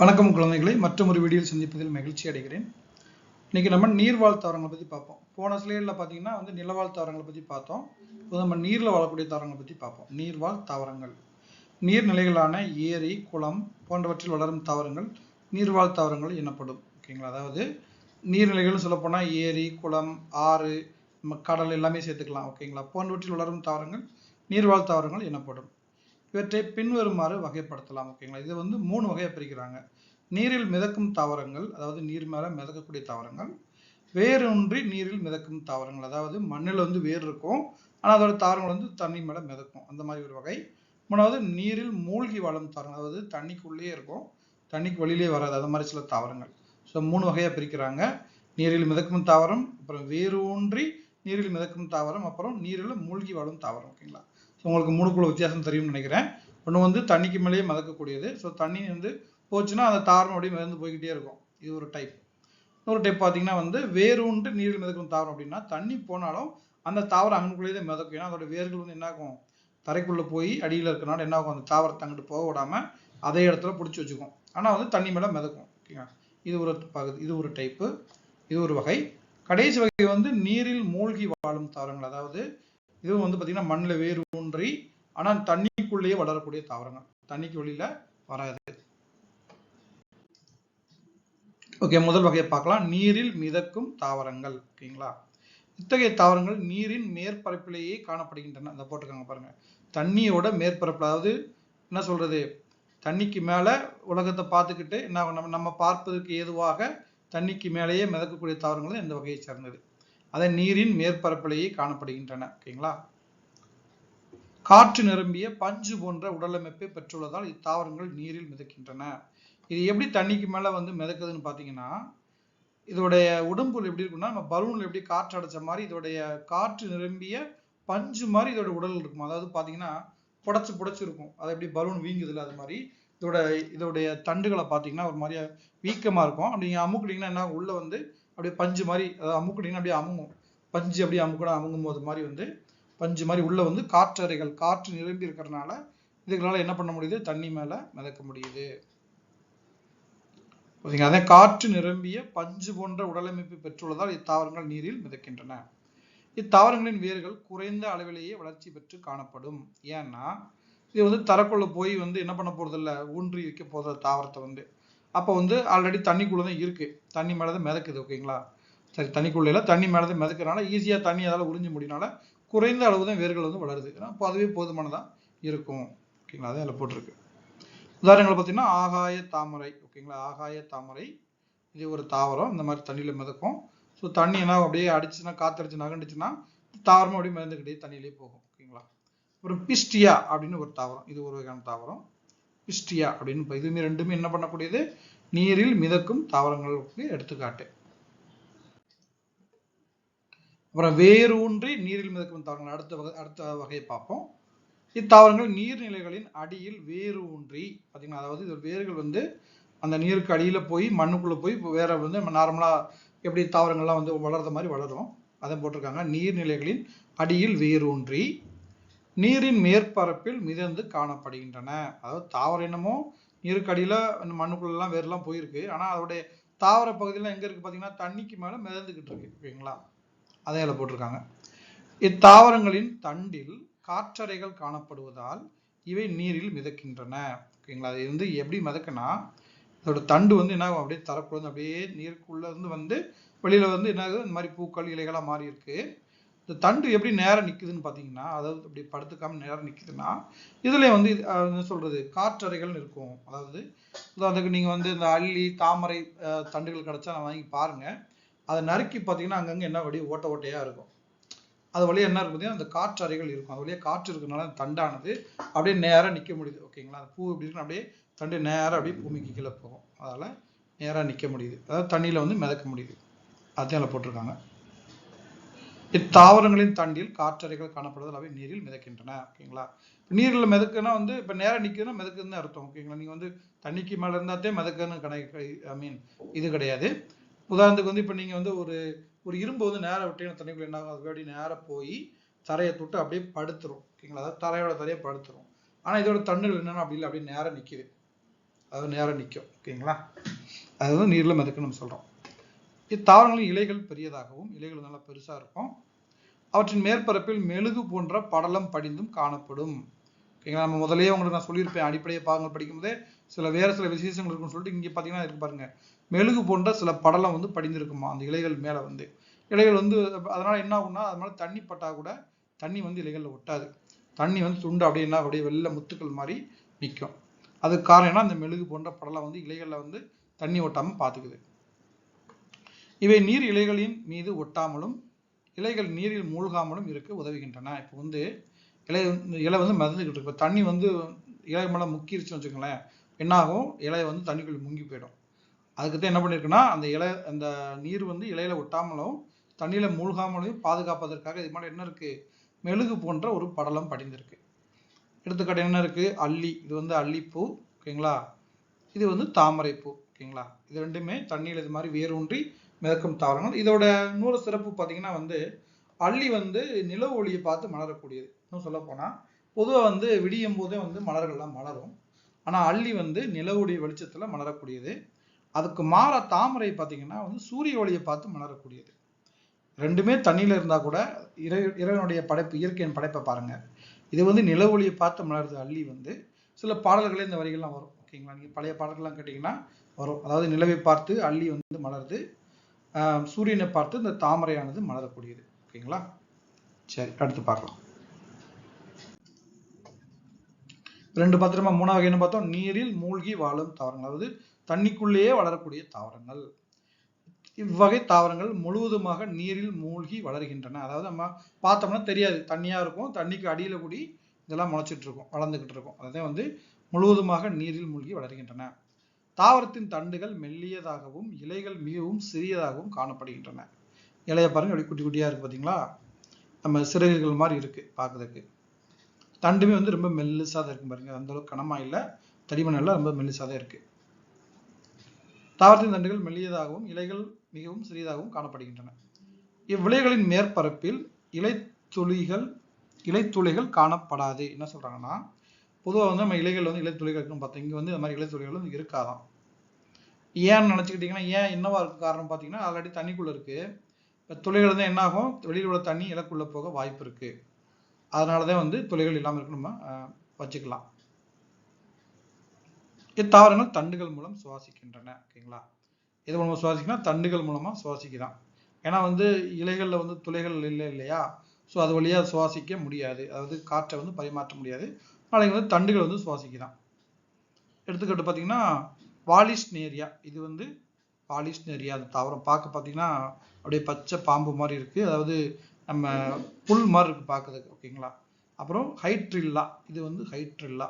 வணக்கம் குழந்தைகளை மற்றும் ஒரு சந்திப்பதில் மகிழ்ச்சி அடைகிறேன். இன்னைக்கு நம்ம நீர்வாழ் தாவரங்களை பற்றி பார்ப்போம். போன ஸ்லைடில் பார்த்தீங்கன்னா வந்து நிலவாழ் தாவரங்களை பற்றி பார்த்தோம். இப்போ நம்ம நீரில் வாழக்கூடிய தாவரங்களை பற்றி பார்ப்போம். நீர்வாழ் தாவரங்கள். நீர்நிலைகளான ஏரி குளம் போன்றவற்றில் வளரும் தாவரங்கள் நீர்வாழ் தாவரங்கள் எனப்படும். ஓகேங்களா? அதாவது நீர்நிலைகள்னு சொல்லப்போனால் ஏரி குளம் ஆறு நம்ம கடல் எல்லாமே சேர்த்துக்கலாம். ஓகேங்களா? போன்றவற்றில் வளரும் தாவரங்கள் நீர்வாழ் தாவரங்கள் எனப்படும். இவற்றை பின்வருமாறு வகைப்படுத்தலாம் ஓகேங்களா? இது வந்து மூணு வகையை பிரிக்கிறாங்க. நீரில் மிதக்கும் தாவரங்கள் அதாவது நீர் மேலே மிதக்கக்கூடிய தாவரங்கள் வேரூன்றி நீரில் மிதக்கும் தாவரங்கள் அதாவது மண்ணில் வந்து வேர் இருக்கும் ஆனால் அதோட தாவரங்கள் வந்து தண்ணி மேலே மிதக்கும். அந்த மாதிரி ஒரு வகை. மூணாவது நீரில் மூழ்கி வாழும் தாவரங்கள் அதாவது தண்ணிக்குள்ளேயே இருக்கும் தண்ணிக்கு வெளியிலே வராது அது மாதிரி சில தாவரங்கள். ஸோ மூணு வகையாக பிரிக்கிறாங்க. நீரில் மிதக்கும் தாவரம் அப்புறம் வேரூன்றி நீரில் மிதக்கும் தாவரம் அப்புறம் நீரில் மூழ்கி வாழும் தாவரம் ஓகேங்களா? ஸோ உங்களுக்கு மூணுக்குள்ள வித்தியாசம் தெரியும்னு நினைக்கிறேன். ஒன்று வந்து தண்ணிக்கு மேலேயே மிதக்கக்கூடியது. ஸோ தண்ணி வந்து போச்சுன்னா அந்த தாவரம் அப்படியே மிதந்து போய்கிட்டே இருக்கும். இது ஒரு டைப் இன்னொரு டைப் பார்த்தீங்கன்னா வந்து வேரூன்று நீரில் மிதக்கும் தாவரம் அப்படின்னா தண்ணி போனாலும் அந்த தாவரம் அங்கனுக்குள்ளேயே தான் மிதக்கும். ஏன்னா அதோட வேர்கள் வந்து என்ன ஆகும் தரைக்குள்ளே போய் அடியில் இருக்கிறனால என்ன ஆகும் அந்த தாவரத்தை அங்கிட்டு போக விடாமல் அதே இடத்துல பிடிச்சி வச்சுக்கும். ஆனால் வந்து தண்ணி மேலே மிதக்கும். ஓகேங்களா? இது ஒரு பகுதி இது ஒரு டைப்பு இது ஒரு வகை. கடைசி வகை வந்து நீரில் மூழ்கி வாழும் தாவரங்கள். அதாவது இதுவும் வந்து பார்த்தீங்கன்னா மண்ணில் வேர் ஊன்றி ஆனால் தண்ணிக்குள்ளேயே வளரக்கூடிய தாவரங்கள். தண்ணிக்கு வெளியில வராது. ஓகே முதல் வகையை பார்க்கலாம். நீரில் மிதக்கும் தாவரங்கள் ஓகேங்களா? இத்தகைய தாவரங்கள் நீரின் மேற்பரப்பிலேயே காணப்படுகின்றன. அதை போட்டிருக்காங்க பாருங்க. தண்ணியோட மேற்பரப்பு அதாவது என்ன சொல்றது? தண்ணிக்கு மேலே உலகத்தை பார்த்துக்கிட்டு நம்ம நம்ம பார்ப்பதற்கு ஏதுவாக தண்ணிக்கு மேலேயே மிதக்கக்கூடிய தாவரங்கள் இந்த வகையை சேர்ந்தது. அதை நீரின் மேற்பரப்பிலேயே காணப்படுகின்றன ஓகேங்களா? காற்று நிரம்பிய பஞ்சு போன்ற உடலமைப்பை பெற்றுள்ளதால் இத்தாவரங்கள் நீரில் மிதக்கின்றன. இது எப்படி தண்ணிக்கு மேல வந்து மிதக்குதுன்னு பாத்தீங்கன்னா இதோடைய உடம்புல எப்படி இருக்குன்னா நம்ம பலூன்ல எப்படி காற்று அடைச்ச மாதிரி இதோடைய காற்று நிரம்பிய பஞ்சு மாதிரி இதோட உடல் இருக்கும். அதாவது பாத்தீங்கன்னா புடச்சு புடச்சு இருக்கும். அது எப்படி பலூன் வீங்குதுல அது மாதிரி. இதோட இதோடைய தண்டுகளை பாத்தீங்கன்னா ஒரு மாதிரியா வீக்கமா இருக்கும். அப்படி நீங்க அமுக்குனீங்கன்னா என்ன உள்ள வந்து அப்படியே பஞ்சு மாதிரி அதாவது அமுக்குனீங்கன்னா அப்படியே அமுங்கும். பஞ்சு அப்படியே அமுக்குனா அமுங்கும் போது மாதிரி வந்து பஞ்சு மாதிரி உள்ளே வந்து காற்றறைகள் காற்று நிரம்பி இருக்கிறதுனால இதுகளால் என்ன பண்ண முடியுது? தண்ணி மேலே மிதக்க முடியுது. அதே காற்று நிரம்பிய பஞ்சு போன்ற உடலமைப்பு பெற்றுள்ளதால் இத்தாவரங்கள் நீரில் மிதக்கின்றன. இத்தாவரங்களின் வேர்கள் குறைந்த அளவிலேயே வளர்ச்சி பெற்று காணப்படும். ஏன்னா இது வந்து தரக்குள்ள போய் வந்து என்ன பண்ண போறது ஊன்றி வைக்க போகிற தாவரத்தை வந்து. அப்போ வந்து ஆல்ரெடி தண்ணிக்குள்ளே தான் இருக்குது தண்ணி மேலே தான் மிதக்குது ஓகேங்களா சரி தண்ணிக்குள்ள தண்ணி மேலே தான் மிதக்கிறனால ஈஸியாக தண்ணி அதால் உறிஞ்ச முடியனால குறைந்த அளவு தான் வேர்கள் வந்து வளருது. அப்போ அதுவே போதுமானதான் இருக்கும் ஓகேங்களா அதான் அதில் போட்டிருக்கு. உதாரணங்கள் பார்த்தீங்கன்னா ஆகாய தாமரை ஓகேங்களா ஆகாய தாமரை இது ஒரு தாவரம் இந்த மாதிரி தண்ணியில் மிதக்கும். ஸோ தண்ணி என்ன அப்படியே அடிச்சுன்னா காத்தடிச்சு நகண்டுச்சுன்னா தாவரமும் அப்படியே மிதந்துக்கிட்டே தண்ணியிலே போகும் ஓகேங்களா அப்புறம் பிஸ்டியா அப்படின்னு ஒரு தாவரம் இது ஒரு வகையான தாவரம். பிஸ்டியா அப்படின்னு இதுவுமே ரெண்டுமே என்ன பண்ணக்கூடியது? நீரில் மிதக்கும் தாவரங்களுக்கு எடுத்துக்காட்டு. அப்புறம் வேரூன்றி நீரில் மிதக்கும் தாவரங்கள். அடுத்த வகை அடுத்த வகையை பார்ப்போம். இத்தாவரங்கள் நீர்நிலைகளின் அடியில் வேறு ஊன்றி பார்த்தீங்கன்னா அதாவது இதோட வேர்கள் வந்து அந்த நீருக்கு அடியில் போய் மண்ணுக்குள்ளே போய் வேற வந்து நார்மலாக எப்படி தாவரங்கள்லாம் வந்து வளர்ற மாதிரி வளரும். அதை போட்டிருக்காங்க. நீர்நிலைகளின் அடியில் வேரூன்றி நீரின் மேற்பரப்பில் மிதந்து காணப்படுகின்றன. அதாவது தாவரம் என்னமோ நீருக்கு அடியில் அந்த மண்ணுக்குள்ளெல்லாம் வேர்லாம் போயிருக்கு. ஆனால் அதோடைய தாவர பகுதியெல்லாம் எங்கே இருக்குது பார்த்தீங்கன்னா தண்ணிக்கு மேலே மிதந்துக்கிட்டு இருக்கு ஓகேங்களா? அதே அதில் போட்டிருக்காங்க. இத்தாவரங்களின் தண்டில் காற்றறைகள் காணப்படுவதால் இவை நீரில் மிதக்கின்றன ஓகேங்களா? அது வந்து எப்படி மிதக்குன்னா அதோட தண்டு வந்து என்ன ஆகும்? அப்படியே தரக்குள்ள அப்படியே நீருக்குள்ளேருந்து வந்து வெளியில் வந்து என்ன ஆகுது? இந்த மாதிரி பூக்கள் இலைகளாக மாறி இருக்குது இந்த தண்டு எப்படி நேரம் நிற்குதுன்னு பார்த்தீங்கன்னா அதாவது அப்படி படுத்துக்காமல் நேரம் நிற்குதுன்னா இதில் வந்து என்ன சொல்கிறது காற்றறைகள் இருக்கும். அதாவது உதாரணத்துக்கு நீங்கள் வந்து இந்த அள்ளி தாமரை தண்டுகள் கிடச்சா நான் வாங்கி பாருங்கள் அதை நறுக்கி பார்த்தீங்கன்னா அங்கங்கே என்ன வழி? ஓட்ட ஓட்டையாக இருக்கும். அது வழியாக என்ன இருக்கும் அந்த காற்றறைகள் இருக்கும். அது வழியாக காற்று இருக்கனால அந்த தண்டானது அப்படியே நேராக நிற்க முடியுது. ஓகேங்களா அந்த பூ எப்படி இருக்குன்னு அப்படியே தண்டு நேராக அப்படியே பூமிக்கு கீழே போகும். அதால் நேராக நிற்க முடியுது. அதாவது தண்ணியில் வந்து மிதக்க முடியுது. அதையும் அதில் போட்டிருக்காங்க. இத்தாவரங்களின் தண்டில் காற்றறைகள் காணப்படுதல் அவை நீரில் மிதக்கின்றன ஓகேங்களா? நீரில் மிதக்குன்னா வந்து இப்போ நேரம் நிற்குதுன்னா மிதக்குதுன்னு அர்த்தம் ஓகேங்களா? நீங்கள் வந்து தண்ணிக்கு மேலே இருந்தாத்தே மிதக்குன்னு கணக்கு ஐ மீன் இது கிடையாது. உதாரணத்துக்கு வந்து இப்போ நீங்கள் வந்து ஒரு ஒரு இரும்பு வந்து நேரம் விட்டீங்கன்னா தண்ணிக்குள்ளே என்ன ஆகும்? அது நேராக நேரம் போய் தரையை தொட்டு அப்படியே படுத்துரும் ஓகேங்களா? அதாவது தரையோட தரையை படுத்துரும். ஆனால் இதோட தண்ணீர் என்னென்னா அப்படி இல்லை அப்படியே நேரம் நிற்கிது அது நேரம் நிற்கும் ஓகேங்களா? அது வந்து நீரில் மிதக்குன்னு நம்ம சொல்கிறோம் இத்தாவரங்களின் இலைகள் பெரியதாகவும் இலைகள் நல்லா பெருசாக இருக்கும். அவற்றின் மேற்பரப்பில் மெழுகு போன்ற படலம் படிந்தும் காணப்படும். ஓகேங்களா? நம்ம முதலே உங்களுக்கு நான் சொல்லியிருப்பேன். அடிப்படையை பாகங்கள் படிக்கும்போதே சில வேறு சில விசேஷங்கள் இருக்குன்னு சொல்லிட்டு இங்கே பார்த்தீங்கன்னா இருக்கு பாருங்க. மெழுகு போன்ற சில படலம் வந்து படிந்திருக்குமா? அந்த இலைகள் மேலே வந்து. இலைகள் வந்து அதனால என்ன ஆகும்னா அது மேலே தண்ணி பட்டா கூட தண்ணி வந்து இலைகளில் ஒட்டாது. தண்ணி வந்து துண்டு அப்படியே என்ன அப்படியே வெள்ளை முத்துக்கள் மாதிரி நிற்கும் அதுக்கு காரணம் என்ன? அந்த மெழுகு போன்ற படலம் வந்து இலைகளில் வந்து தண்ணி ஒட்டாமல் பார்த்துக்குது இவை நீர் இலைகளின் மீது ஒட்டாமலும் இலைகள் நீரில் மூழ்காமலும் இருக்க உதவுகின்றன. இப்போ வந்து இலை இலை வந்து மிதந்துக்கிட்டு இருக்கு. இப்போ தண்ணி வந்து இலை மேலே முக்கிருச்சுன்னு வச்சுக்கோங்களேன். என்னாகும்? இலையை வந்து தண்ணிக்குள்ளே முங்கி போயிடும். அதுக்கு தான் என்ன பண்ணியிருக்குன்னா அந்த இலை அந்த நீர் வந்து இலையில ஒட்டாமலும் தண்ணியில மூழ்காமலையும் பாதுகாப்பதற்காக இது மாதிரி என்ன இருக்கு? மெழுகு போன்ற ஒரு படலம் படிந்திருக்கு. எடுத்துக்காட்டு என்ன இருக்கு? அல்லி. இது வந்து அல்லிப்பூ ஓகேங்களா? இது வந்து தாமரைப்பூ ஓகேங்களா? இது ரெண்டுமே தண்ணியில் இது மாதிரி வேரூன்றி மிதக்கும் தாவரங்கள். இதோட இன்னொரு சிறப்பு பார்த்தீங்கன்னா வந்து அள்ளி வந்து நில ஒளியை பார்த்து மலரக்கூடியது. இன்னும் சொல்ல போனால் பொதுவாக வந்து விடியும் போதே வந்து மலர்கள்லாம் மலரும். ஆனால் அள்ளி வந்து நில ஒளி வெளிச்சத்தில் மலரக்கூடியது. அதுக்கு மாற தாமரை பார்த்தீங்கன்னா வந்து சூரிய ஒளியை பார்த்து மலரக்கூடியது. ரெண்டுமே தண்ணியில் இருந்தால் கூட இறை இறைவனுடைய படைப்பு இயற்கையின் படைப்பை பாருங்கள் இது வந்து நில ஒளியை பார்த்து மலருது அள்ளி வந்து சில பாடல்களே இந்த வரிகள்லாம் வரும். ஓகேங்களா? நீங்கள் பழைய பாடல்கள்லாம் கேட்டிங்கன்னா வரும். அதாவது நிலவை பார்த்து அள்ளி வந்து மலருது. சூரியனை பார்த்து இந்த தாமரையானது மலரக்கூடியது. ஓகேங்களா? சரி அடுத்து பார்க்கலாம். ரெண்டு பத்திரமா மூணாவது என்ன பார்த்தோம். நீரில் மூழ்கி வாழும் தாவரங்கள் அதாவது தண்ணிக்குள்ளேயே வளரக்கூடிய தாவரங்கள். இவ்வகை தாவரங்கள் முழுவதுமாக நீரில் மூழ்கி வளர்கின்றன. அதாவது நம்ம பார்த்தோம்னா தெரியாது. தண்ணியா இருக்கும் தண்ணிக்கு அடியில கூடி இதெல்லாம் முளைச்சிட்டு இருக்கும் வளர்ந்துகிட்டு இருக்கும். அதே வந்து முழுவதுமாக நீரில் மூழ்கி வளர்கின்றன. தாவரத்தின் தண்டுகள் மெல்லியதாகவும் இலைகள் மிகவும் சிறியதாகவும் காணப்படுகின்றன. இலைய பாருங்க அப்படி குட்டி குட்டியா இருக்கு பாத்தீங்களா? நம்ம சிறகுகள் மாதிரி இருக்கு பாக்குறதுக்கு. தண்டுமே வந்து ரொம்ப மெல்லிசா தான் இருக்கும் பாருங்க. அந்த அளவுக்கு கனமா இல்ல. தடிமன் எல்லாம் ரொம்ப மெல்லிசா தான் இருக்கு. தாவரத்தின் தண்டுகள் மெல்லியதாகவும் இலைகள் மிகவும் சிறியதாகவும் காணப்படுகின்றன. இவ்விலைகளின் மேற்பரப்பில் இலைத்துளிகள் இலைத்துளிகள் காணப்படாது. என்ன சொல்றாங்கன்னா பொதுவா வந்து நம்ம இலைகள் வந்து இலைத்துளிகள் இருக்குன்னு பார்த்தோம் இங்க வந்து இந்த மாதிரி இலைத்துளிகள் வந்து இருக்காதான். ஏன்னு நினைச்சுக்கிட்டீங்கன்னா ஏன் என்னவா இருக்கு காரணம் பார்த்தீங்கன்னா ஆல்ரெடி தண்ணிக்குள்ள இருக்கு. இப்போ துளைகள் தான் என்ன ஆகும் வெளியில் உள்ள தண்ணி இலக்குள்ள போக வாய்ப்பு இருக்கு. அதனால தான் வந்து துளைகள் இல்லாமல் இருக்கு நம்ம வச்சுக்கலாம். இத்தாவரங்கள் தண்டுகள் மூலம் சுவாசிக்கின்றன ஓகேங்களா? எது மூலமா சுவாசிக்கணும் தண்டுகள் மூலமா சுவாசிக்கிறான் ஏன்னா வந்து இலைகள்ல வந்து துளைகள் இல்லை இல்லையா? ஸோ அது வழியா சுவாசிக்க முடியாது. அதாவது காற்றை வந்து பரிமாற்ற முடியாது. நாளைக்கு வந்து தண்டுகள் வந்து சுவாசிக்கிறான் எடுத்துக்கிட்டு பார்த்தீங்கன்னா வாலிஸ்னேரியா இது வந்து வாலிஸ் நேரியா அந்த தாவரம். பார்க்க பார்த்தீங்கன்னா அப்படியே பச்சை பாம்பு மாதிரி இருக்குது அதாவது நம்ம புல் மாதிரி இருக்குது பார்க்குறதுக்கு. ஓகேங்களா? அப்புறம் ஹைட்ரில்லா. இது வந்து ஹைட்ரில்லா.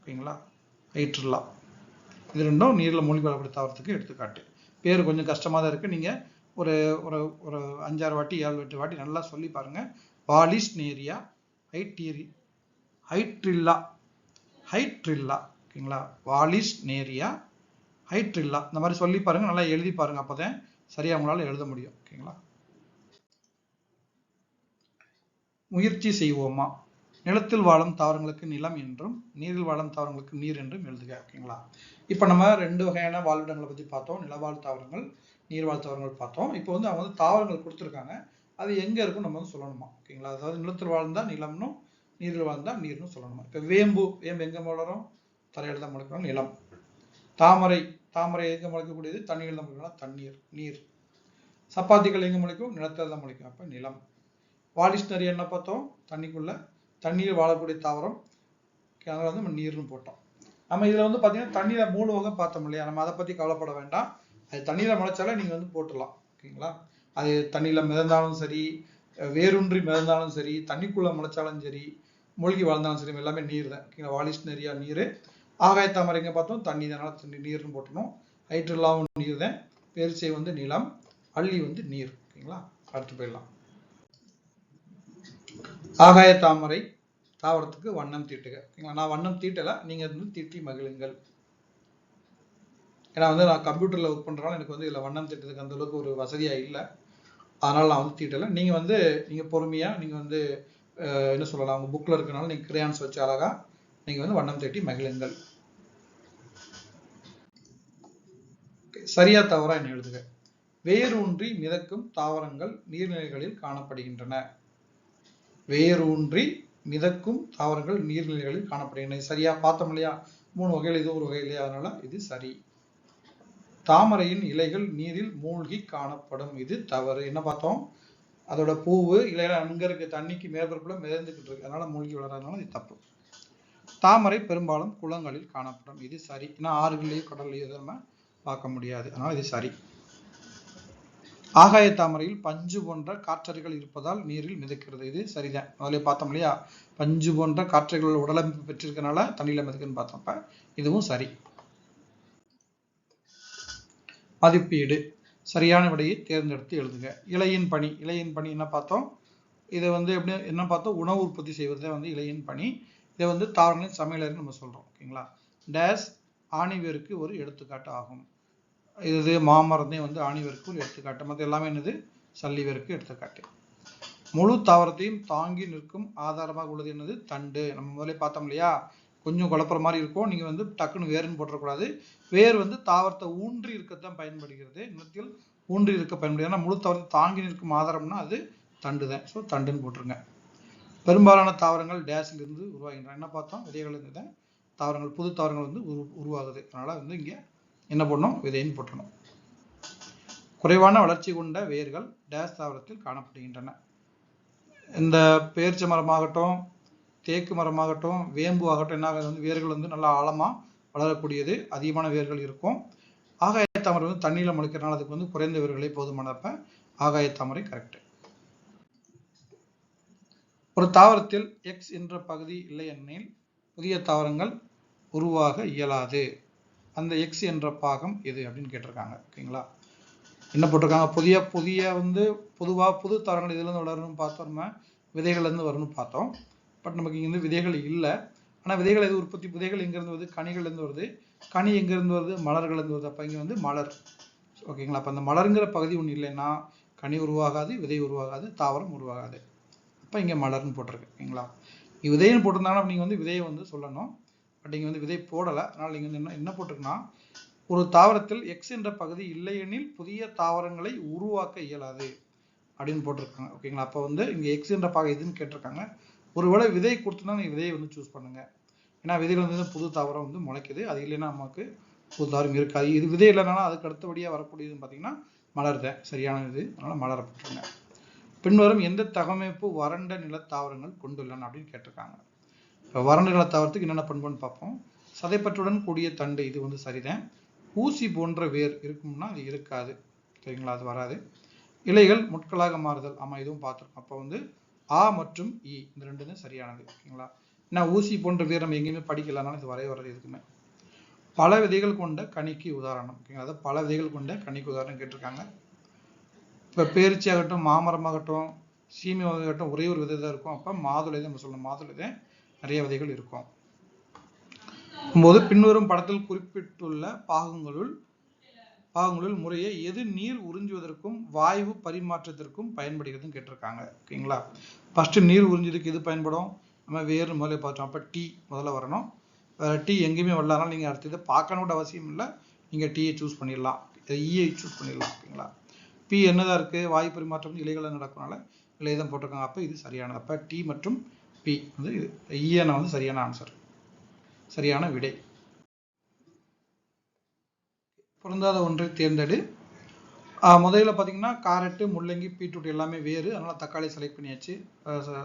ஓகேங்களா? ஹைட்ரில்லா. இது ரெண்டும் நீரில் மூழ்கி வரக்கூடிய தாவரத்துக்கு எடுத்துக்காட்டு. பேர் கொஞ்சம் கஷ்டமாக தான் இருக்குது நீங்கள் ஒரு ஒரு ஒரு அஞ்சாறு வாட்டி ஏழு எட்டு வாட்டி நல்லா சொல்லி பாருங்கள் வாலிஸ் நேரியா ஹைட்டீரி ஹைட்ரில்லா. ஹைட்ரில்லா ஓகேங்களா? Vallisneria. ஹைட்ரில்லா. இந்த மாதிரி சொல்லி பாருங்க நல்லா எழுதி பாருங்க அப்போதான் சரியா உங்களால் எழுத முடியும் ஓகேங்களா? முயற்சி செய்வோமா? நிலத்தில் வாழும் தாவரங்களுக்கு நிலம் என்றும் நீரில் வாழும் தாவரங்களுக்கு நீர் என்றும் எழுதுக ஓகேங்களா? இப்போ நம்ம ரெண்டு வகையான வாழ்விடங்களை பற்றி பார்த்தோம். நிலவாழ் தாவரங்கள் நீர்வாழ் தாவரங்கள் பார்த்தோம். இப்போ வந்து அவங்க வந்து தாவரங்கள் கொடுத்துருக்காங்க. அது எங்கே இருக்கும் நம்ம வந்து சொல்லணுமா ஓகேங்களா? அதாவது நிலத்தில் வாழ்ந்தால் நிலம்னும் நீரில் வாழ்ந்தால் நீர்னு சொல்லணுமா? இப்போ வேம்பு வேம்பு எங்கே வளரும் தரையில் தான் முளைக்கணும் நிலம். தாமரை தாமரை எங்கே முளைக்கக்கூடியது தண்ணியில் தான் முளைக்கணும் தண்ணீர் நீர். சப்பாத்திகள் எங்கே முளைக்கும் நிலத்தில் தான் முளைக்கும் அப்போ நிலம். வாடிஷ்னரி என்ன பார்த்தோம்? தண்ணிக்குள்ள தண்ணீர் வாழக்கூடிய தாவரம். Okay, அதனால வந்து நம்ம நீர்னு போட்டோம். நம்ம இதில் வந்து பார்த்தீங்கன்னா தண்ணியில் மூணு வகை பார்த்தோம் இல்லையா? நம்ம அதை பற்றி கவலைப்பட வேண்டாம். அது தண்ணியில் முளைச்சாலே நீங்கள் வந்து போட்டுடலாம் ஓகேங்களா? அது தண்ணியில் மிதந்தாலும் சரி வேரூன்றி மிதந்தாலும் சரி தண்ணிக்குள்ளே முளைச்சாலும் சரி மூழ்கி வாழ்ந்தாலும் சரி எல்லாமே நீர் தான் ஓகேங்களா? வாலிஸ் நிறையா நீர். ஆகாய பார்த்தோம். தண்ணி தான். தண்ணி நீர்னு போட்டணும் ஹைட்ரலாவும் நீர் தான் பேரிச்சை வந்து நிலம் அள்ளி வந்து நீர். ஓகேங்களா? அடுத்து போயிடலாம். ஆகாய தாமரை தாவரத்துக்கு வண்ணம் தீட்டுக. ஓகேங்களா? நான் வண்ணம் தீட்டலை. நீங்க வந்து தீட்டி மகிழுங்கள். ஏன்னா வந்து நான் கம்ப்யூட்டர்ல ஒர்க் பண்றனால எனக்கு வந்து இதுல வண்ணம் தீட்டுறதுக்கு அந்த அளவுக்கு ஒரு வசதியா இல்லை. அதனால நான் வந்து தீட்டலை. நீங்க வந்து நீங்க பொறுமையா நீங்க வந்து என்ன சொல்லலாம் உங்க புக்ல இருக்கனால நீங்க கிரையான்ஸ் வச்சு அழகா நீங்க வந்து வண்ணம் தேட்டி மகிழுங்கள். சரியா தவறா என்ன எழுதுக? வேரூன்றி மிதக்கும் தாவரங்கள் நீர்நிலைகளில் காணப்படுகின்றன. வேரூன்றி மிதக்கும் தாவரங்கள் நீர்நிலைகளில் காணப்படுகின்றன. சரியா பார்த்தோம் இல்லையா? மூணு வகையில் இது ஒரு வகையில் அதனால இது சரி. தாமரையின் இலைகள் நீரில் மூழ்கி காணப்படும். இது தவறு. என்ன பார்த்தோம்? அதோட பூவு இல்லைன்னா அங்கே இருக்க தண்ணிக்கு மேற்பரப்புல மிதந்துகிட்டு இருக்கு. அதனால மூழ்கி வளராதனால இது தப்பு. தாமரை பெரும்பாலும் குளங்களில் காணப்படும். இது சரி. ஏன்னா ஆறுகள்லயோ கடல்லையோ நம்ம பார்க்க முடியாது. அதனால இது சரி. ஆகாய தாமரையில் பஞ்சு போன்ற காற்றறைகள் இருப்பதால் நீரில் மிதக்கிறது. இது சரிதான். முதல்ல பார்த்தோம் இல்லையா? பஞ்சு போன்ற காற்றறைகள் உடலமைப்பு பெற்றிருக்கனால தண்ணியில மிதக்குன்னு பார்த்தப்ப இதுவும் சரி. மதிப்பீடு. சரியான விடையை தேர்ந்தெடுத்து எழுதுக இலையின் பணி. இலையின் பணி என்ன பார்த்தோம்? இதை வந்து எப்படி என்ன பார்த்தோம்? உணவு உற்பத்தி செய்வது வந்து இலையின் பணி. இதை வந்து தாவரங்களின் சமையலர்னு நம்ம சொல்கிறோம் ஓகேங்களா? டேஸ் ஆணிவேருக்கு ஒரு எடுத்துக்காட்டு ஆகும். இது மாமரத்தையும் வந்து ஆணிவேருக்கு ஒரு எடுத்துக்காட்டு. மற்ற எல்லாமே என்னது? சல்லிவேருக்கு எடுத்துக்காட்டு. முழு தாவரத்தையும் தாங்கி நிற்கும் ஆதாரமாக உள்ளது என்னது? தண்டு. நம்ம முதல்ல பார்த்தோம் இல்லையா? கொஞ்சம் குழப்புற மாதிரி இருக்கும். நீங்கள் வந்து டக்குன்னு வேர்னு போட்டுறக்கூடாது. வேர் வந்து தாவரத்தை ஊன்றி இருக்கத்தான் பயன்படுகிறது. நிலத்தில் ஊன்றி இருக்க பயன்படுகிறது. ஏன்னா முழு தாவரத்தை தாங்கி நிற்கும் ஆதாரம்னா அது தண்டு தான் ஸோ தண்டுன்னு போட்டுருங்க. பெரும்பாலான தாவரங்கள் டேஸ்ல இருந்து உருவாகின்றன. என்ன பார்த்தோம்? விதைகள் இருந்து தான் தாவரங்கள் புது தாவரங்கள் வந்து உரு உருவாகுது. அதனால வந்து இங்க என்ன பண்ணணும் விதைன்னு போட்டணும் குறைவான வளர்ச்சி கொண்ட வேர்கள் டேஸ் தாவரத்தில் காணப்படுகின்றன. இந்த பேர்ச்ச மரமாகட்டும் தேக்கு மரமாகட்டும் வேம்பு ஆகட்டும் என்ன ஆகுது? வந்து வேர்கள் வந்து நல்லா ஆழமாக வளரக்கூடியது. அதிகமான வேர்கள் இருக்கும். ஆகாய தாமரை வந்து தண்ணியில் முளைக்கிறனால அதுக்கு வந்து குறைந்த வேர்களே போதுமானப்ப ஆகாய தாமரை கரெக்ட் ஒரு தாவரத்தில் எக்ஸ் என்ற பகுதி இல்லை எனில் புதிய தாவரங்கள் உருவாக இயலாது. அந்த எக்ஸ் என்ற பாகம் எது அப்படின்னு கேட்டிருக்காங்க. ஓகேங்களா? என்ன போட்டிருக்காங்க? புதிய புதிய வந்து பொதுவா புது தாவரங்கள் இதுல இருந்து வளரணும்னு பார்த்தோம். நம்ம விதைகள்ல இருந்து பார்த்தோம். பட் நமக்கு இங்க வந்து விதைகள் இல்லை. ஆனால் விதைகள் எது உற்பத்தி? விதைகள் எங்கேருந்து வருது? கனிகள்லேருந்து வருது. கனி எங்கேருந்து வருது? மலர்கள்லேருந்து வருது. அப்போ இங்கே வந்து மலர். ஓகேங்களா அப்போ அந்த மலருங்கிற பகுதி ஒன்று இல்லைன்னா கனி உருவாகாது விதை உருவாகாது தாவரம் உருவாகாது. அப்போ இங்கே மலர்னு போட்டிருக்கு. ஓகேங்களா? நீங்கள் விதைன்னு போட்டிருந்தாங்கன்னா நீங்கள் வந்து விதையை வந்து சொல்லணும். பட் இங்கே வந்து விதை போடலை. அதனால் நீங்கள் வந்து என்ன என்ன போட்டிருக்குன்னா ஒரு தாவரத்தில் எக்ஸ் என்ற பகுதி இல்லையெனில் புதிய தாவரங்களை உருவாக்க இயலாது அப்படின்னு போட்டிருக்காங்க. ஓகேங்களா? அப்போ வந்து இங்கே எக்ஸ் என்ற பாகம் எதுன்னு கேட்டிருக்காங்க. ஒருவேளை விதை கொடுத்துனா நீங்கள் விதையை வந்து சூஸ் பண்ணுங்கள் ஏன்னா விதைகள் வந்து புது தாவரம் வந்து முளைக்குது. அது இல்லைன்னா நமக்கு புது தாவரம் இருக்காது. இது விதை இல்லைனாலும் அதுக்கு அடுத்தபடியாக வரக்கூடியதுன்னு பார்த்தீங்கன்னா மலர் சரியான இது. அதனால் மலர போட்டுருங்க பின்வரும் எந்த தகமைப்பு வறண்ட நில தாவரங்கள் கொண்டுள்ளன அப்படின்னு கேட்டிருக்காங்க. இப்போ வறண்ட நில தாவரத்துக்கு என்னென்ன பண்புன்னு பார்ப்போம். சதைப்பற்றுடன் கூடிய தண்டு இது வந்து சரிதான் ஊசி போன்ற வேர் இருக்கும்னா அது இருக்காது. சரிங்களா? அது வராது. இலைகள் முட்களாக மாறுதல். ஆமாம் இதுவும் பார்த்துருக்கோம். அப்போ வந்து ஆ மற்றும் இ. இந்த ரெண்டு தான் சரியானது ஓகேங்களா? நான் ஊசி போன்ற வீரம் நம்ம எங்கேயுமே படிக்கலனாலும் இது வரைய வர்றது எதுக்குமே. பல விதைகள் கொண்ட கனிக்கு உதாரணம் ஓகேங்களா? அதாவது பல விதைகள் கொண்ட கனிக்கு உதாரணம் கேட்டிருக்காங்க. இப்போ பேரிச்சி ஆகட்டும் மாமரமாகட்டும் சீமை வகையாகட்டும் ஒரே ஒரு விதை தான் இருக்கும். அப்போ மாதுளை தான் நம்ம சொல்லணும். மாதுளை தான் நிறைய விதைகள் இருக்கும். போது பின்வரும் படத்தில் குறிப்பிட்டுள்ள பாகங்களுள் பாகங்களுள் முறையே எது நீர் உறிஞ்சுவதற்கும் வாயு பரிமாற்றத்திற்கும் பயன்படுகிறதுன்னு கேட்டிருக்காங்க. ஓகேங்களா? ஃபர்ஸ்ட் நீர் உறிஞ்சதுக்கு எது பயன்படும்? நம்ம வேறு முதல்ல பார்த்தோம். அப்போ டீ முதல்ல வரணும். வேற டீ எங்கேயுமே வரலனால நீங்கள் அடுத்தது பார்க்கணும் கூட அவசியம் இல்லை. நீங்கள் டீயை சூஸ் பண்ணிடலாம். ஈயை சூஸ் e பண்ணிடலாம். ஓகேங்களா? பி என்னதான் இருக்கு? வாயு பரிமாற்றம் வந்து இலைகளில் நடக்கனால இலையை தான் போட்டிருக்காங்க. அப்போ இது சரியானது. அப்போ டி மற்றும் பி வந்து ஈயன e வந்து சரியான ஆன்சர் சரியான விடை. பொருந்தாத ஒன்றை தேர்ந்தெடு. முதல்ல பார்த்தீங்கன்னா காரட்டு முள்ளங்கி பீட்ரூட் எல்லாமே வேறு. அதனால் தக்காளி செலக்ட் பண்ணியாச்சு.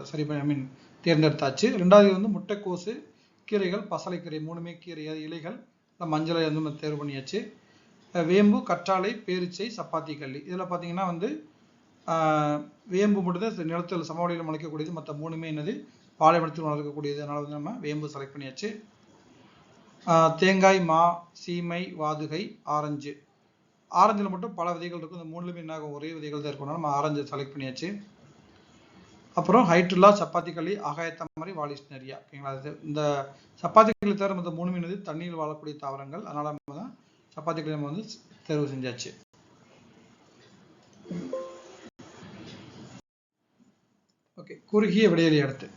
சரி பண்ணி ஐ மீன் தேர்ந்தெடுத்தாச்சு. ரெண்டாவது வந்து முட்டைக்கோசு கீரைகள் பசலைக்கீரை மூணுமே கீரை அது இலைகள் இந்த மஞ்சளை வந்து தேர்வு பண்ணியாச்சு. வேம்பு கற்றாழை பேரிச்சை சப்பாத்தி கள்ளி. இதில் பார்த்தீங்கன்னா வந்து வேம்பு மட்டும்தான் நிலத்தில் சமவெளியில் முளைக்கக்கூடியது. மற்ற மூணுமே என்னது? பாலைவனத்தில் வளர்க்கக்கூடியது. அதனால் வந்து நம்ம வேம்பு செலக்ட் பண்ணியாச்சு. தேங்காய் மா சீமை வாதுகை ஆரஞ்சு. ஆரஞ்சில் மட்டும் பல விதைகள் இருக்கும். இந்த மூணுலையுமே என்ன ஒரே விதைகள் தான் இருக்கணும் நம்ம ஆரஞ்சு செலக்ட் பண்ணியாச்சு. அப்புறம் ஹைட்ரில்லா சப்பாத்தி களி ஆகாயத்தாமரை வாலிஸ்னரியா ஓகேங்களா? இது இந்த சப்பாத்தி களி தவிர மற்ற மூணு மீன் தண்ணியில் வாழக்கூடிய தாவரங்கள். அதனால நம்ம தான் சப்பாத்தி களி நம்ம வந்து தேர்வு செஞ்சாச்சு. ஓகே குறுகிய விடையலி அடுத்து.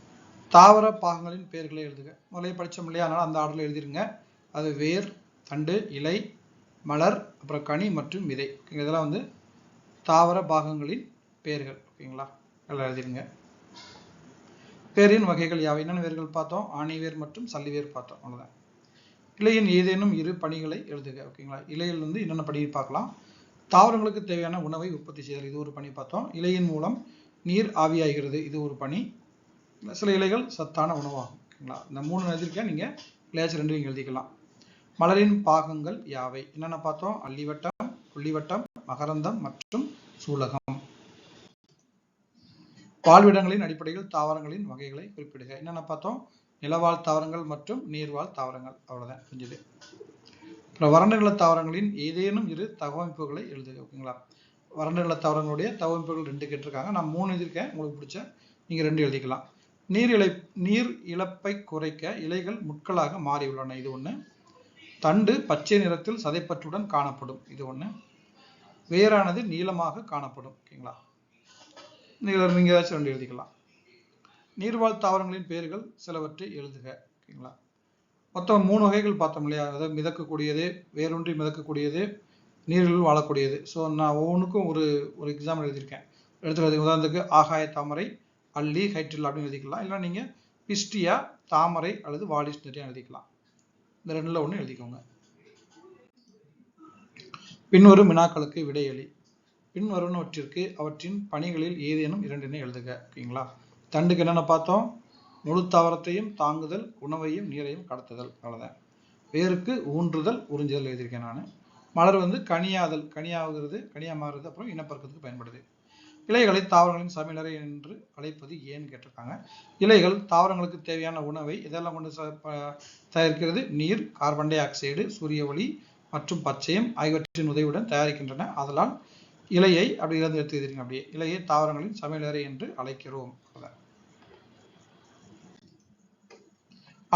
தாவர பாகங்களின் பெயர்களை எழுதுக. முதலே படிச்சோம் இல்லையா? அதனால் அந்த ஆர்டரில் எழுதிருங்க. அது வேர் தண்டு இலை மலர் அப்புறம் கனி மற்றும் விதை. இதெல்லாம் வந்து தாவர பாகங்களின் பெயர்கள். ஓகேங்களா? எல்லாம் எழுதிடுங்க பேரின் வகைகள் யாவை? என்னென்ன வேர்கள் பார்த்தோம்? ஆணிவேர் மற்றும் சல்லிவேர் பார்த்தோம். அவ்வளோதான் இலையின் ஏதேனும் இரு பணிகளை எழுதுக. ஓகேங்களா? இலையில் வந்து என்னென்ன பணி பார்க்கலாம். தாவரங்களுக்கு தேவையான உணவை உற்பத்தி செய்தல். இது ஒரு பணி பார்த்தோம். இலையின் மூலம் நீர் ஆவியாகிறது. இது ஒரு பணி. சில இலைகள் சத்தான உணவாகும். ஓகேங்களா? இந்த மூணு எழுதிருக்கேன் நீங்கள் கிளாஸ் ரெண்டு நீங்கள் எழுதிக்கலாம். மலரின் பாகங்கள் யாவை? என்னென்ன பார்த்தோம்? அள்ளிவட்டம் புள்ளிவட்டம் மகரந்தம் மற்றும் சூலகம். வாழ்விடங்களின் அடிப்படையில் தாவரங்களின் வகைகளை குறிப்பிடுக. என்னென்ன பார்த்தோம்? நிலவாழ் தாவரங்கள் மற்றும் நீர்வாழ் தாவரங்கள். அவ்வளவுதான். செஞ்சது அப்புறம் வறண்ட நில தாவரங்களின் ஏதேனும் இரு தகவமைப்புகளை எழுதுக. ஓகேங்களா? வறண்டநில தாவரங்களுடைய தகவமைப்புகள் ரெண்டு கேட்டிருக்காங்க. நான் மூணு எழுதியிருக்கேன். உங்களுக்கு பிடிச்ச நீங்கள் ரெண்டு எழுதிக்கலாம். நீர் இழை நீர் இழப்பை குறைக்க இலைகள் முட்களாக மாறியுள்ளன. இது ஒன்று தண்டு பச்சை நிறத்தில் சதைப்பற்றுடன் காணப்படும். இது ஒன்று வேரானது நீளமாக காணப்படும். ஓகேங்களா? நீங்கள் நீங்கள் ஏதாச்சும் ரெண்டு எழுதிக்கலாம். நீர்வாழ் தாவரங்களின் பெயர்கள் சிலவற்றை எழுதுக. ஓகேங்களா? மொத்தம் மூணு வகைகள் பார்த்தோம் இல்லையா? அதாவது மிதக்கக்கூடியது வேரூன்றி மிதக்கக்கூடியது நீரில் வாழக்கூடியது. ஸோ நான் ஒவ்வொன்றுக்கும் ஒரு ஒரு எக்ஸாம்பிள் எழுதியிருக்கேன். எடுத்துக்கிறது உதாரணத்துக்கு ஆகாய தாமரை அள்ளி ஹைட்ரில் அப்படின்னு எழுதிக்கலாம். இல்லை நீங்கள் பிஸ்டியா தாமரை அல்லது வாலிஸ் நிறையா எழுதிக்கலாம். இந்த ரெண்டில் ஒன்று எழுதிக்கோங்க. பின்வரும் வினாக்களுக்கு விடையளி பின்வருவனவற்றிற்கு அவற்றின் பணிகளில் ஏதேனும் இரண்டினை எழுதுக. ஓகேங்களா? தண்டுக்கு என்னென்ன பார்த்தோம்? முழு தாவரத்தையும் தாங்குதல் உணவையும் நீரையும் கடத்துதல். அவ்வளோதான் வேருக்கு ஊன்றுதல் உறிஞ்சுதல் எழுதியிருக்கேன் நான். மலர் வந்து கனியாதல் கனியாகிறது கனியா மாறுறது அப்புறம் இனப்பெருக்கத்துக்கு பயன்படுது. இலைகளை தாவரங்களின் சமையலறை என்று அழைப்பது ஏன்னு கேட்டிருக்காங்க. இலைகள் தாவரங்களுக்கு தேவையான உணவை இதெல்லாம் கொண்டு தயாரிக்கிறது? நீர் கார்பன் டை ஆக்சைடு சூரிய ஒளி மற்றும் பச்சையம் ஆகியவற்றின் உதவியுடன் தயாரிக்கின்றன. அதனால் இலையை அப்படி இருந்து எடுத்து எழுதிருங்க அப்படியே. இலையை தாவரங்களின் சமையலறை என்று அழைக்கிறோம்.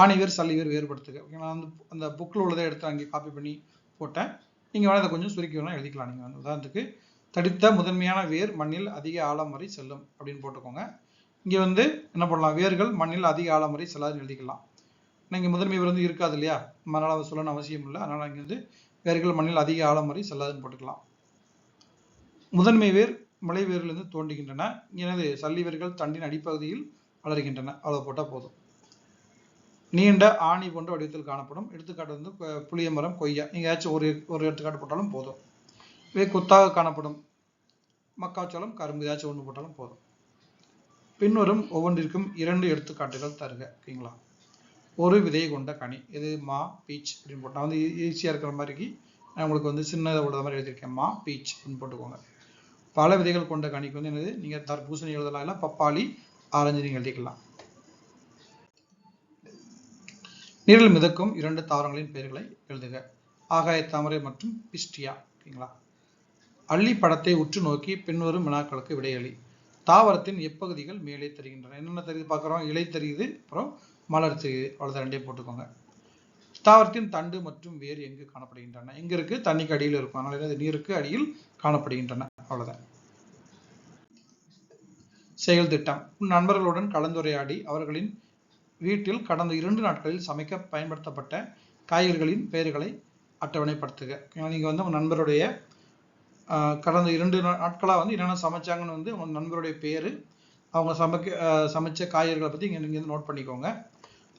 ஆணிவேர் சல்லிவேர் வேறுபடுத்துக. நான் வந்து அந்த புக்கில் உள்ளதை எடுத்து அங்கே காப்பி பண்ணி போட்டேன். நீங்கள் வேணால் அதை கொஞ்சம் சுருக்கி வேணால் எழுதிக்கலாம். நீங்கள் வந்து உதாரணத்துக்கு தடித்த முதன்மையான வேர் மண்ணில் அதிக ஆழம் வரை செல்லும் அப்படின்னு போட்டுக்கோங்க இங்கே வந்து என்ன பண்ணலாம்? வேர்கள் மண்ணில் அதிக ஆழம் வரை செல்லாதுன்னு எழுதிக்கலாம். நீங்கள் முதன்மை வேர் வந்து இருக்காது இல்லையா? அதனால் சொல்லணும்னு அவசியம் இல்லை. அதனால் இங்கே வந்து வேர்கள் மண்ணில் அதிக ஆழம் வரை செல்லாதுன்னு போட்டுக்கலாம். முதன்மை வேர் மலை வேரிலிருந்து தோன்றுகின்றன. எனது சல்லி வேர்கள் தண்டின் அடிப்பகுதியில் வளர்கின்றன. அவ்வளோ போட்டால் போதும். நீண்ட ஆணி போன்ற வடிவத்தில் காணப்படும். எடுத்துக்காட்டு வந்து புளிய மரம் கொய்யா. நீங்கள் ஏதாச்சும் ஒரு ஒரு எடுத்துக்காட்டு போட்டாலும் போதும். இவை கொத்தாக காணப்படும். மக்காச்சோளம் கரும்பு ஏதாச்சும் ஒன்று போட்டாலும் போதும். பின்வரும் ஒவ்வொன்றிற்கும் இரண்டு எடுத்துக்காட்டுகள் தருக ஓகேங்களா? ஒரு விதையை கொண்ட கனி இது மா பீச் அப்படின்னு போட்டால் வந்து ஈஸியாக இருக்கிற மாதிரிக்கு நான் உங்களுக்கு வந்து சின்னதை உள்ள மாதிரி எழுதியிருக்கேன் மா பீச் அப்படின்னு போட்டுக்கோங்க. பல விதைகள் கொண்ட கனிக்கு வந்து என்னது? நீங்கள் தர்பூசணி எழுதலாம் இல்லை பப்பாளி ஆரஞ்சு நீங்கள் எழுதிக்கலாம். நீரில் மிதக்கும் இரண்டு தாவரங்களின் பெயர்களை எழுதுக. ஆகாய தாமரை மற்றும் பிஸ்டியா ஓகேங்களா? அள்ளி படத்தை உற்று நோக்கி பின்வரும் வினாக்களுக்கு விடையளி. தாவரத்தின் எப்பகுதிகள் மேலே தெரிகின்றன. என்னென்ன தெரியுது பார்க்குறோம்? இலை தெரியுது அப்புறம் மலர் தெரியுது. அவ்வளோதான் ரெண்டே போட்டுக்கோங்க. தாவரத்தின் தண்டு மற்றும் வேர் எங்கு காணப்படுகின்றன? எங்க இருக்கு தண்ணிக்கு அடியில் இருக்கும். அதனால நீருக்கு அடியில் காணப்படுகின்றன. அவ்வளவுதான். செயல் திட்டம். உன் நண்பர்களுடன் கலந்துரையாடி அவர்களின் வீட்டில் கடந்த இரண்டு நாட்களில் சமைக்க பயன்படுத்தப்பட்ட காய்கறிகளின் பெயர்களை அட்டவணைப்படுத்துக. நீங்கள் வந்து உங்கள் நண்பருடைய கடந்த இரண்டு நாட்களாக வந்து என்னென்ன சமைச்சாங்கன்னு வந்து உங்கள் நண்பருடைய பேர் அவங்க சமைக்க சமைச்ச காய்கறிகளை பற்றி இங்கே நீங்கள் நோட் பண்ணிக்கோங்க.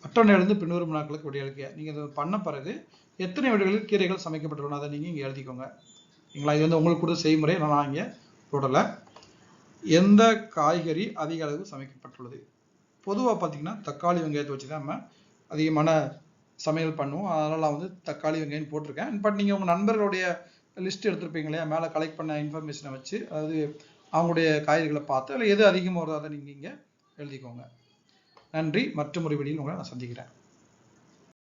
அட்டவணையிலிருந்து பின்வரும் நாட்களுக்கு விடையளிக்க. நீங்கள் இதை பண்ண பிறகு எத்தனை வீடுகளில் கீரைகள் சமைக்கப்பட்டுள்ளன அதை நீங்கள் இங்கே எழுதிக்கோங்க. சரிங்களா இது வந்து உங்களுக்கு கூட செய்முறை நான் இங்கே போடலை எந்த காய்கறி அதிக அளவு சமைக்கப்பட்டுள்ளது? பொதுவாக பார்த்தீங்கன்னா தக்காளி வெங்காயத்தை வச்சு தான் நம்ம அதிகமான சமையல் பண்ணுவோம். அதனால் வந்து தக்காளி வெங்காயம் போட்டிருக்கேன். பட் நீங்கள் உங்கள் நண்பர்களுடைய லிஸ்ட் எடுத்திருப்பீங்க இல்லையா? மேலே கலெக்ட் பண்ண இன்ஃபர்மேஷனை வச்சு அதாவது அவங்களுடைய காய்கறிகளை பார்த்து அதில் எது அதிகமாக வருதோ அதை நீங்கள் இங்கே எழுதிக்கோங்க. நன்றி. மற்றும் ஒரு உங்களை நான் சந்திக்கிறேன்.